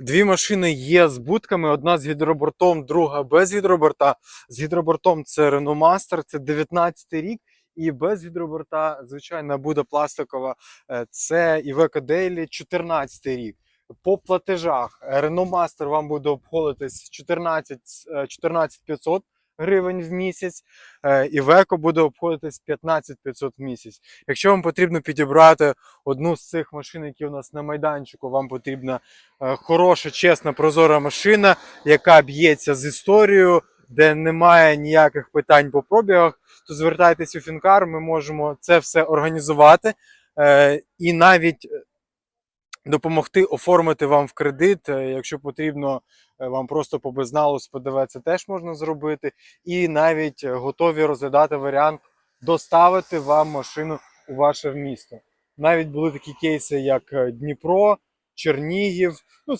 Дві машини є з будками: одна з гідробортом, друга без гідроборта. З гідробортом це Renault Master, це 19 рік. І без гідроборта, звичайна буде пластикова. е, Це Iveco Daily 14 рік. По платежах Renault Master вам буде обходитись 14, е, 14 500 гривень в місяць. е, Iveco буде обходитись 15 500 в місяць. Якщо вам потрібно підібрати одну з цих машин, які у нас на майданчику, вам потрібна е, хороша, чесна, прозора машина, яка б'ється з історією, де немає ніяких питань по пробігах, то звертайтесь у Фінкар, ми можемо це все організувати е, і навіть допомогти оформити вам в кредит. Е, Якщо потрібно е, вам просто по безналу з ПДВ, це теж можна зробити. І навіть е, готові розглядати варіант доставити вам машину у ваше місто. Навіть були такі кейси, як Дніпро, Чернігів. Ну,